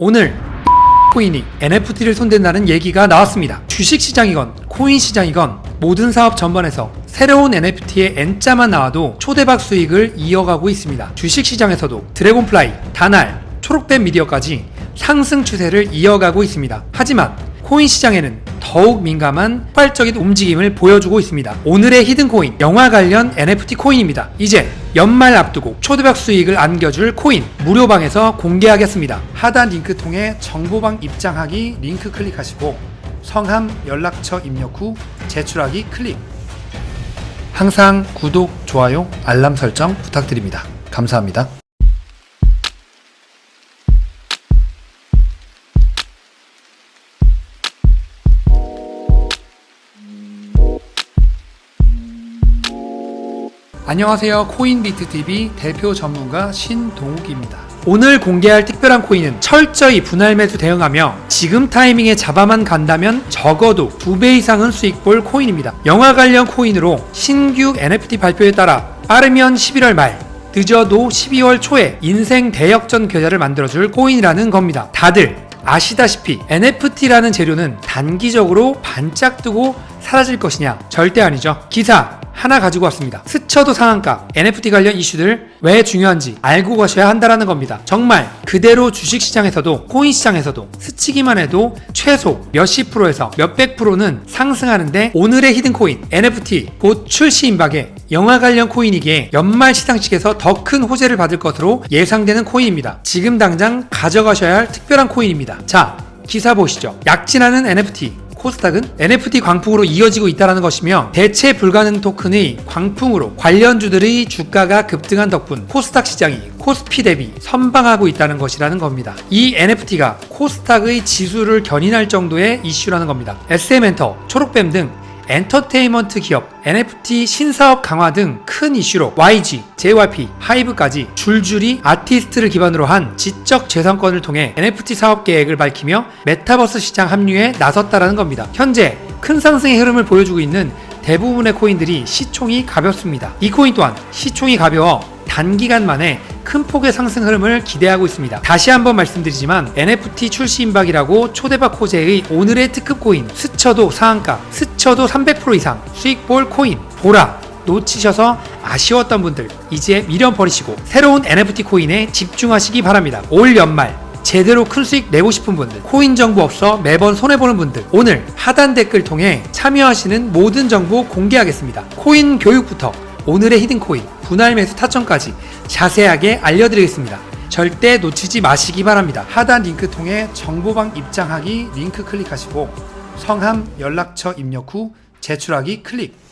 오늘 코인이 NFT를 손댄다는 얘기가 나왔습니다. 주식 시장이건 코인 시장이건 모든 사업 전반에서 새로운 NFT의 N자만 나와도 초대박 수익을 이어가고 있습니다. 주식 시장에서도 드래곤플라이, 다날, 초록뱀 미디어까지 상승 추세를 이어가고 있습니다. 하지만 코인 시장에는 더욱 민감한 폭발적인 움직임을 보여주고 있습니다. 오늘의 히든 코인, 영화 관련 NFT 코인입니다. 이제 연말 앞두고 초대박 수익을 안겨줄 코인 무료방에서 공개하겠습니다. 하단 링크 통해 정보방 입장하기 링크 클릭하시고 성함, 연락처 입력 후 제출하기 클릭. 항상 구독, 좋아요, 알람 설정 부탁드립니다. 감사합니다. 안녕하세요. 코인비트TV 대표 전문가 신동욱입니다. 오늘 공개할 특별한 코인은 철저히 분할 매수 대응하며 지금 타이밍에 잡아만 간다면 적어도 두배 이상은 수익 볼 코인입니다. 영화 관련 코인으로 신규 NFT 발표에 따라 빠르면 11월 말 늦어도 12월 초에 인생 대역전 계좌를 만들어줄 코인이라는 겁니다. 다들 아시다시피 NFT라는 재료는 단기적으로 반짝 뜨고 사라질 것이냐? 절대 아니죠. 기사 하나 가지고 왔습니다. 스쳐도 상한가 NFT 관련 이슈들 왜 중요한지 알고 가셔야 한다라는 겁니다. 정말 그대로 주식 시장에서도 코인 시장에서도 스치기만 해도 최소 몇십 프로에서 몇백 프로는 상승하는데 오늘의 히든 코인 NFT 곧 출시 임박에 영화 관련 코인이기에 연말 시상식에서 더 큰 호재를 받을 것으로 예상되는 코인입니다. 지금 당장 가져가셔야 할 특별한 코인입니다. 자, 기사 보시죠. 약진하는 NFT 코스닥은 NFT 광풍으로 이어지고 있다는 것이며 대체 불가능 토큰의 광풍으로 관련주들의 주가가 급등한 덕분 코스닥 시장이 코스피 대비 선방하고 있다는 것이라는 겁니다. 이 NFT가 코스닥의 지수를 견인할 정도의 이슈라는 겁니다. SM엔터, 초록뱀 등 엔터테인먼트 기업, NFT 신사업 강화 등 큰 이슈로 YG, JYP, 하이브까지 줄줄이 아티스트를 기반으로 한 지적 재산권을 통해 NFT 사업 계획을 밝히며 메타버스 시장 합류에 나섰다라는 겁니다. 현재 큰 상승의 흐름을 보여주고 있는 대부분의 코인들이 시총이 가볍습니다. 이 코인 또한 시총이 가벼워 단기간 만에 큰 폭의 상승 흐름을 기대하고 있습니다. 다시 한번 말씀드리지만 NFT 출시 임박이라고 초대박 호재의 오늘의 특급 코인 스쳐도 상한가, 스쳐도 300% 이상 수익 볼 코인 보라 놓치셔서 아쉬웠던 분들 이제 미련 버리시고 새로운 NFT 코인에 집중하시기 바랍니다. 올 연말 제대로 큰 수익 내고 싶은 분들, 코인 정보 없어 매번 손해보는 분들, 오늘 하단 댓글 통해 참여하시는 모든 정보 공개하겠습니다. 코인 교육부터 오늘의 히든코인, 분할 매수 타점까지 자세하게 알려드리겠습니다. 절대 놓치지 마시기 바랍니다. 하단 링크 통해 정보방 입장하기 링크 클릭하시고 성함, 연락처 입력 후 제출하기 클릭.